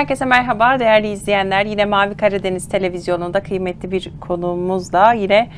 Herkese merhaba değerli izleyenler. Yine Mavi Karadeniz televizyonunda kıymetli bir konuğumuzla yine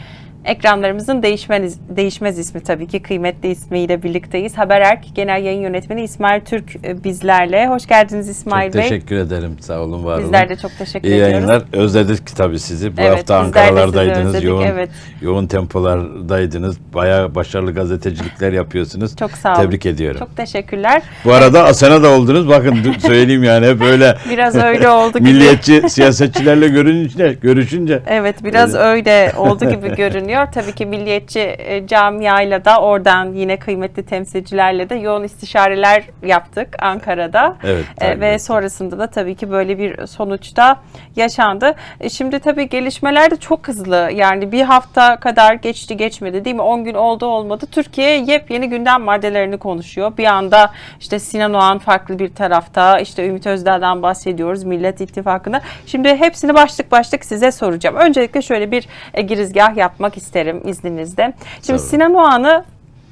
ekranlarımızın değişmez, değişmez ismi tabii ki kıymetli ismiyle birlikteyiz. Habererk Genel Yayın Yönetmeni İsmail Türk e, bizlerle. Hoş geldiniz İsmail Çok Bey. teşekkür ederim. Sağ olun, var olun. Bizler de çok teşekkür İyi ediyoruz. yayınlar. Özledik tabii sizi. Bu Evet, hafta Ankara'lardaydınız. özledik, Yoğun, evet. yoğun tempolardaydınız. Bayağı başarılı gazetecilikler yapıyorsunuz. Çok sağ olun. Tebrik ediyorum. Çok teşekkürler. Bu arada Asena da oldunuz. Bakın söyleyeyim yani böyle Biraz öyle oldu gibi. milliyetçi siyasetçilerle görününce, görüşünce Evet biraz öyle oldu gibi görünüyor. Tabii ki milliyetçi e, camiayla da oradan yine kıymetli temsilcilerle de yoğun istişareler yaptık Ankara'da. Evet, E, ve sonrasında da tabii ki böyle bir sonuçta yaşandı. E, Şimdi tabii gelişmeler de çok hızlı. Yani bir hafta kadar geçti geçmedi değil mi? 10 gün oldu olmadı. Türkiye yepyeni gündem maddelerini konuşuyor. Bir anda işte Sinan Oğan farklı bir tarafta, işte Ümit Özdağ'dan bahsediyoruz, Millet İttifakı'na. Şimdi hepsini başlık başlık size soracağım. Öncelikle şöyle bir girizgah yapmak isterim izninizle. Şimdi Tabii. Sinan Oğan'ı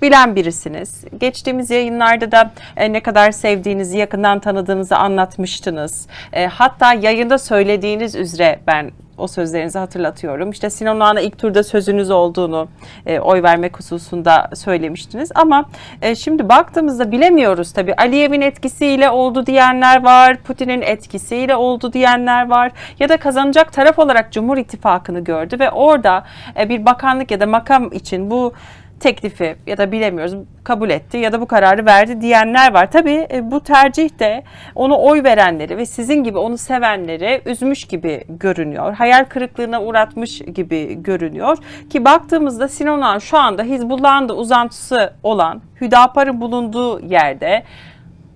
bilen birisiniz. Geçtiğimiz yayınlarda da e, ne kadar sevdiğinizi, yakından tanıdığınızı anlatmıştınız. E, hatta yayında söylediğiniz üzere ben o sözlerinizi hatırlatıyorum. İşte Sinan Oğan'a ilk turda sözünüz olduğunu e, oy vermek hususunda söylemiştiniz. Ama e, şimdi baktığımızda bilemiyoruz tabii. Aliyev'in etkisiyle oldu diyenler var, Putin'in etkisiyle oldu diyenler var. Ya da kazanacak taraf olarak Cumhur İttifakı'nı gördü ve orada e, bir bakanlık ya da makam için bu teklifi ya da bilemiyoruz kabul etti ya da bu kararı verdi diyenler var. Tabii e, bu tercih de onu oy verenleri ve sizin gibi onu sevenleri üzmüş gibi görünüyor. Hayal kırıklığına uğratmış gibi görünüyor. Ki baktığımızda Sinan şu anda Hizbullah'ın da uzantısı olan Hüdapar'ın bulunduğu yerde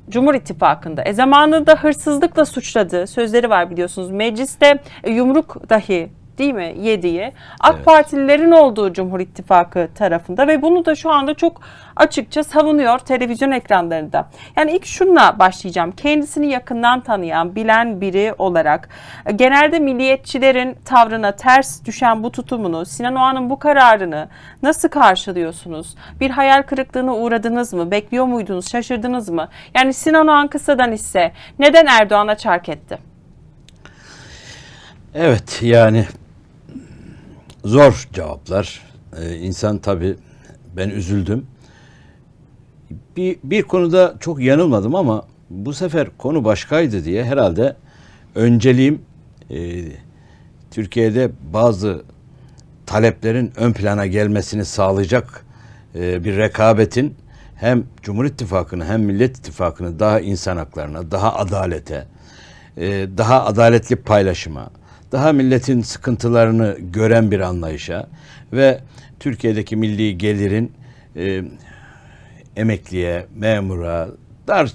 Cumhur İttifakı'nda. E zamanında hırsızlıkla suçladığı sözleri var biliyorsunuz. Mecliste e, yumruk dahi değil mi yediği AK Evet. Partililerin olduğu Cumhur İttifakı tarafında ve bunu da şu anda çok açıkça savunuyor televizyon ekranlarında. Yani ilk şunla başlayacağım. Kendisini yakından tanıyan, bilen biri olarak genelde milliyetçilerin tavrına ters düşen bu tutumunu, Sinan Oğan'ın bu kararını nasıl karşılıyorsunuz? Bir hayal kırıklığına uğradınız mı? Bekliyor muydunuz? Şaşırdınız mı? Yani Sinan Oğan kısadan ise neden Erdoğan'a çark etti? Evet yani zor cevaplar. Ee, insan tabii ben üzüldüm. Bir, bir konuda çok yanılmadım ama bu sefer konu başkaydı diye herhalde önceliğim e, Türkiye'de bazı taleplerin ön plana gelmesini sağlayacak e, bir rekabetin hem Cumhur İttifakı'nı hem Millet İttifakı'nı daha insan haklarına, daha adalete, e, daha adaletli paylaşıma, daha milletin sıkıntılarını gören bir anlayışa ve Türkiye'deki milli gelirin e, emekliye, memura, dar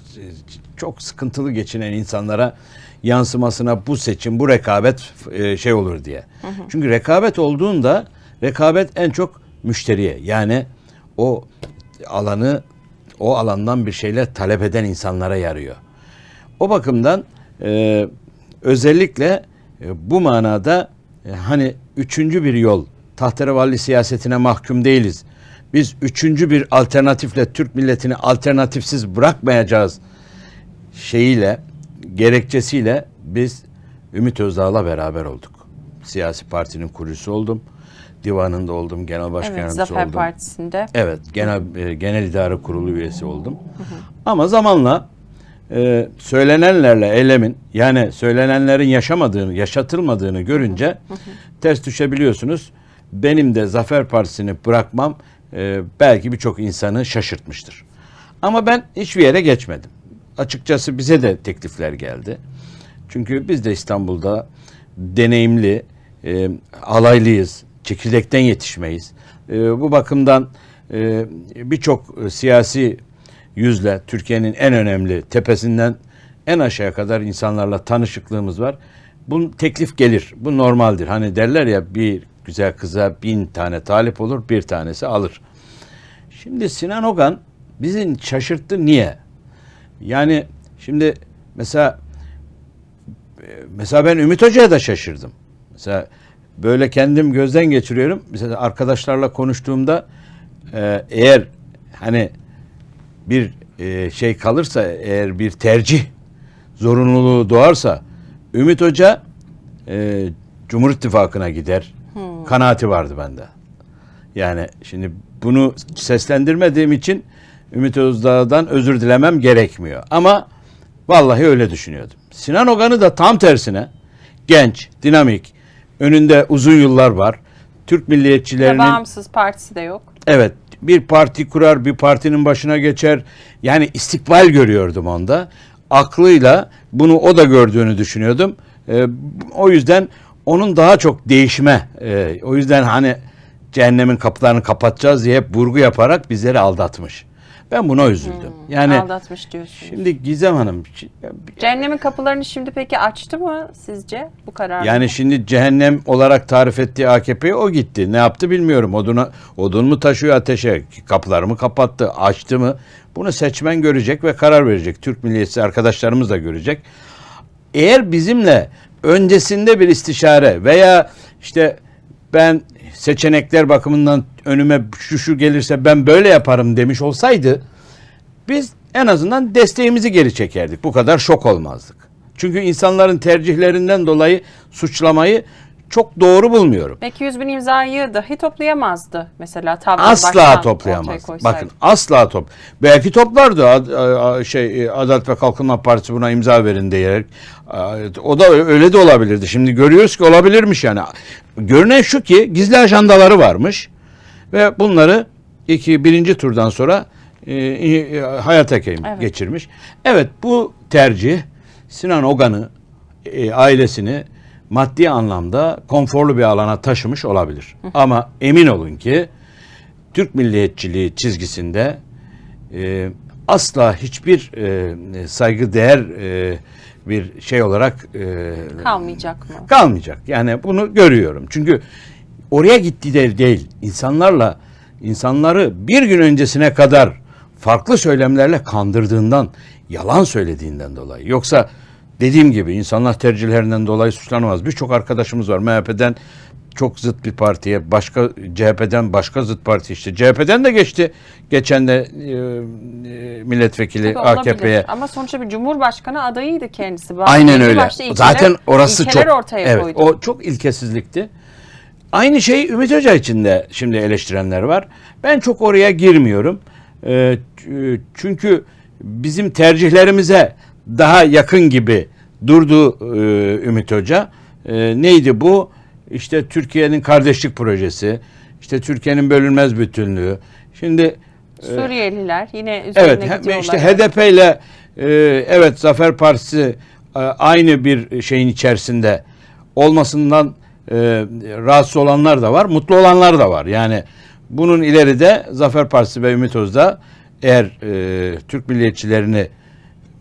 çok sıkıntılı geçinen insanlara yansımasına bu seçim, bu rekabet e, şey olur diye. Çünkü rekabet olduğunda rekabet en çok müşteriye yani o alanı o alandan bir şeyler talep eden insanlara yarıyor. O bakımdan e, özellikle e, bu manada e, hani üçüncü bir yol tahterevalli siyasetine mahkum değiliz. Biz üçüncü bir alternatifle Türk milletini alternatifsiz bırakmayacağız şeyiyle gerekçesiyle biz Ümit Özdağ'la beraber olduk. Siyasi partinin kurucusu oldum. Divanında oldum, genel Evet, başkanımız Zafer oldum. Partisi'nde. Evet, genel e, genel idare kurulu üyesi oldum. Ama zamanla e, söylenenlerle eylemin yani söylenenlerin yaşamadığını, yaşatılmadığını görünce ters düşebiliyorsunuz. Benim de Zafer Partisi'ni bırakmam e, belki birçok insanı şaşırtmıştır. Ama ben hiçbir yere geçmedim. Açıkçası bize de teklifler geldi. Çünkü biz de İstanbul'da deneyimli, e, alaylıyız, çekirdekten yetişmeyiz. E, bu bakımdan e, birçok e, siyasi yüzle Türkiye'nin en önemli tepesinden en aşağıya kadar insanlarla tanışıklığımız var. Bu teklif gelir. Bu normaldir. Hani derler ya bir güzel kıza bin tane talip olur, bir tanesi alır. Şimdi Sinan Ogan bizi şaşırttı. Niye? Yani şimdi mesela mesela ben Ümit Hoca'ya da şaşırdım. Mesela böyle kendim gözden geçiriyorum. Mesela arkadaşlarla konuştuğumda e, eğer hani bir e, şey kalırsa eğer bir tercih zorunluluğu doğarsa Ümit Hoca e, Cumhur İttifakı'na gider. Kanaati vardı bende. Yani şimdi bunu seslendirmediğim için Ümit Özdağ'dan özür dilemem gerekmiyor. Ama vallahi öyle düşünüyordum. Sinan Ogan'ı da tam tersine genç, dinamik, önünde uzun yıllar var. Türk Ve milliyetçilerinin bağımsız partisi de yok. Evet bir parti kurar bir partinin başına geçer. Yani istikbal görüyordum onda. Aklıyla bunu o da gördüğünü düşünüyordum. Ee, o yüzden onun daha çok değişme. e, o yüzden hani cehennemin kapılarını kapatacağız diye hep vurgu yaparak bizleri aldatmış. Ben buna üzüldüm. Yani Aldatmış diyorsunuz. şimdi Gizem Hanım Cehennemin kapılarını şimdi peki açtı mı sizce bu karar? Yani şimdi cehennem olarak tarif ettiği AKP o gitti. Ne yaptı bilmiyorum. Oduna, odun mu taşıyor ateşe? Kapıları mı kapattı? Açtı mı? Bunu seçmen görecek ve karar verecek. Türk milliyetçisi arkadaşlarımız da görecek. Eğer bizimle öncesinde bir istişare veya işte ben seçenekler bakımından önüme şu şu gelirse ben böyle yaparım demiş olsaydı biz en azından desteğimizi geri çekerdik. Bu kadar şok olmazdık. Çünkü insanların tercihlerinden dolayı suçlamayı çok doğru bulmuyorum. Belki 100 bin imzayı dahi toplayamazdı mesela Asla toplayamaz. Bakın asla top. Belki toplardı Ad- a- şey e, Adalet ve Kalkınma Partisi buna imza verin diyerek. O da öyle de olabilirdi. Şimdi görüyoruz ki olabilirmiş yani. Görünen şu ki gizli ajandaları varmış ve bunları iki birinci turdan sonra e, e, hayata Evet. geçirmiş. Evet bu tercih Sinan Ogan'ı e, ailesini maddi anlamda konforlu bir alana taşımış olabilir. Ama emin olun ki Türk milliyetçiliği çizgisinde e, asla hiçbir e, saygı değer e, bir şey olarak e, Kalmayacak mı? kalmayacak. Yani bunu görüyorum. Çünkü oraya gitti de değil. İnsanlarla insanları bir gün öncesine kadar farklı söylemlerle kandırdığından, yalan söylediğinden dolayı. Yoksa dediğim gibi insanlar tercihlerinden dolayı suçlanamaz. Birçok arkadaşımız var MHP'den çok zıt bir partiye, başka CHP'den başka zıt parti işte. CHP'den de geçti. Geçen de e, e, milletvekili. AKP'ye. Ama sonuçta bir cumhurbaşkanı adayıydı kendisi. Aynen Belli öyle. ilkeler- Zaten orası çok ortaya evet, koydu. o çok ilkesizlikti. Aynı şey Ümit Hoca için de şimdi eleştirenler var. Ben çok oraya girmiyorum. Ee, ç- çünkü bizim tercihlerimize daha yakın gibi durdu e, Ümit Hoca. E, neydi bu? İşte Türkiye'nin kardeşlik projesi, işte Türkiye'nin bölünmez bütünlüğü. Şimdi Suriyeliler yine üzerine Evet, gidiyorlar. işte HDP ile e, evet Zafer Partisi e, aynı bir şeyin içerisinde olmasından e, rahatsız olanlar da var, mutlu olanlar da var. Yani bunun ileride Zafer Partisi ve Ümit Özdağ eğer e, Türk milliyetçilerini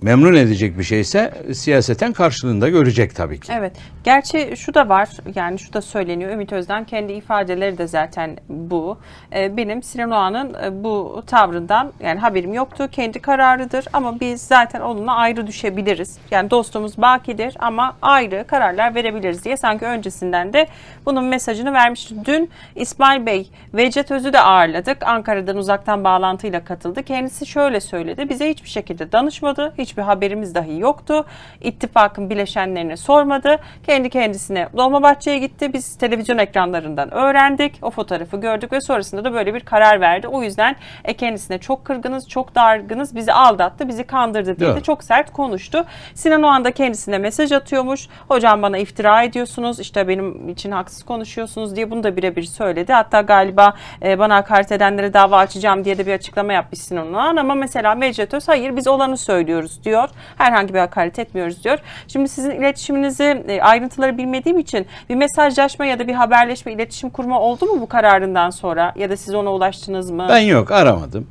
memnun edecek bir şeyse siyaseten karşılığında görecek tabii ki. Evet. Gerçi şu da var. Yani şu da söyleniyor. Ümit Özdağ kendi ifadeleri de zaten bu. Ee, benim Sinan Oğan'ın e, bu tavrından yani haberim yoktu. Kendi kararıdır ama biz zaten onunla ayrı düşebiliriz. Yani dostumuz bakidir ama ayrı kararlar verebiliriz diye sanki öncesinden de bunun mesajını vermişti. Dün İsmail Bey, Vecdet Öz'ü de ağırladık. Ankara'dan uzaktan bağlantıyla katıldı. Kendisi şöyle söyledi. Bize hiçbir şekilde danışmadı. Hiçbir haberimiz dahi yoktu. İttifakın bileşenlerine sormadı. Kendi kendisine Dolmabahçe'ye gitti. Biz televizyon ekranlarından öğrendik. O fotoğrafı gördük ve sonrasında da böyle bir karar verdi. O yüzden e, kendisine çok kırgınız, çok dargınız. Bizi aldattı, bizi kandırdı diye de çok sert konuştu. Sinan o anda kendisine mesaj atıyormuş. Hocam bana iftira ediyorsunuz. işte benim için haksız konuşuyorsunuz diye bunu da birebir söyledi. Hatta galiba e, bana hakaret edenlere dava açacağım diye de bir açıklama yapmış Sinan Oğan. Ama mesela Mecdet Öz hayır biz olanı söylüyoruz diyor. Herhangi bir hakaret etmiyoruz diyor. Şimdi sizin iletişiminizi e, ayrıntıları bilmediğim için bir mesajlaşma ya da bir haberleşme, iletişim kurma oldu mu bu kararından sonra? Ya da siz ona ulaştınız mı? Ben yok aramadım.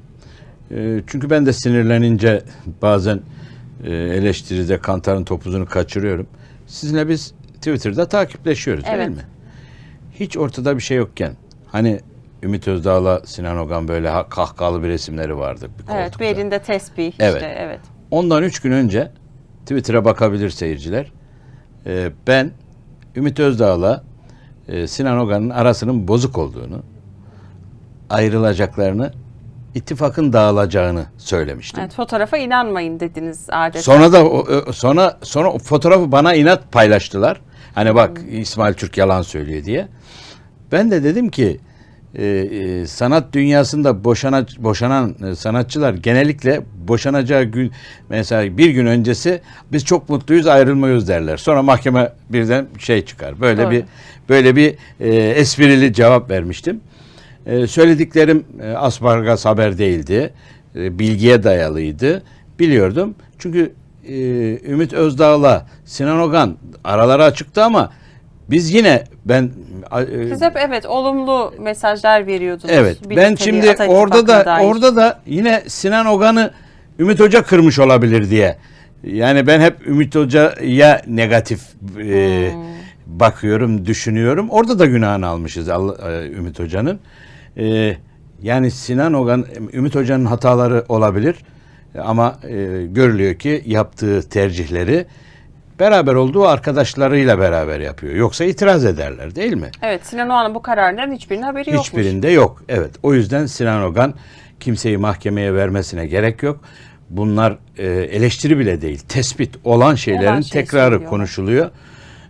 Ee, çünkü ben de sinirlenince bazen e, eleştiride kantarın topuzunu kaçırıyorum. Sizinle biz Twitter'da takipleşiyoruz değil Evet. mi? Hiç ortada bir şey yokken hani Ümit Özdağ'la Sinan Ogan böyle ha- kahkahalı bir resimleri vardı bir evet, bir elinde tesbih Evet. işte evet. Ondan üç gün önce Twitter'a bakabilir seyirciler. Ee, ben Ümit Özdağ'la e, Sinan Ogan'ın arasının bozuk olduğunu, ayrılacaklarını ittifakın dağılacağını söylemiştim. Evet, fotoğrafa inanmayın dediniz adeta. Sonra da o- sonra sonra fotoğrafı bana inat paylaştılar. Hani bak İsmail Türk yalan söylüyor diye. Ben de dedim ki e, e, sanat dünyasında boşana, boşanan e, sanatçılar genellikle boşanacağı gün mesela bir gün öncesi biz çok mutluyuz ayrılmıyoruz derler. Sonra mahkeme birden şey çıkar. Böyle Doğru. bir böyle bir e, esprili cevap vermiştim. E, söylediklerim e, aspargas haber değildi. E, bilgiye dayalıydı. Biliyordum. Çünkü e, Ümit Özdağ'la Sinan Ogan araları açıktı ama biz yine ben e, Siz hep evet olumlu mesajlar veriyordunuz. Evet. Ben şimdi Ata orada da dair. orada da yine Sinan Ogan'ı Ümit Hoca kırmış olabilir diye. Yani ben hep Ümit Hoca'ya negatif e, Hmm. bakıyorum, düşünüyorum. Orada da günahını almışız Allah- e, Ümit Hoca'nın. E, yani Sinan Ogan, Ümit Hoca'nın hataları olabilir. Ama e, görülüyor ki yaptığı tercihleri beraber olduğu arkadaşlarıyla beraber yapıyor. Yoksa itiraz ederler değil mi? Evet Sinan Oğan'ın bu kararların hiçbirinin haberi yokmuş. Hiçbirinde yok. Evet. O yüzden Sinan Ogan kimseyi mahkemeye vermesine gerek yok. Bunlar e, eleştiri bile değil. Tespit olan şeylerin Olan şeyi tekrarı söylüyorlar. konuşuluyor.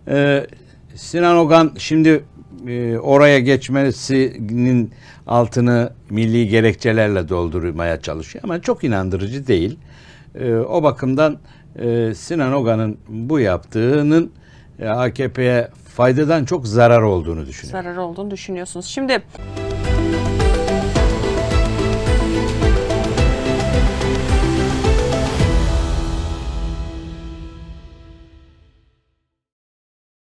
E, Sinan Ogan şimdi e, oraya geçmesinin altını milli gerekçelerle doldurmaya çalışıyor ama çok inandırıcı değil. E, o bakımdan e, Sinan Ogan'ın bu yaptığının e, AKP'ye faydadan çok zarar olduğunu düşünüyorum. Zarar olduğunu düşünüyorsunuz. Şimdi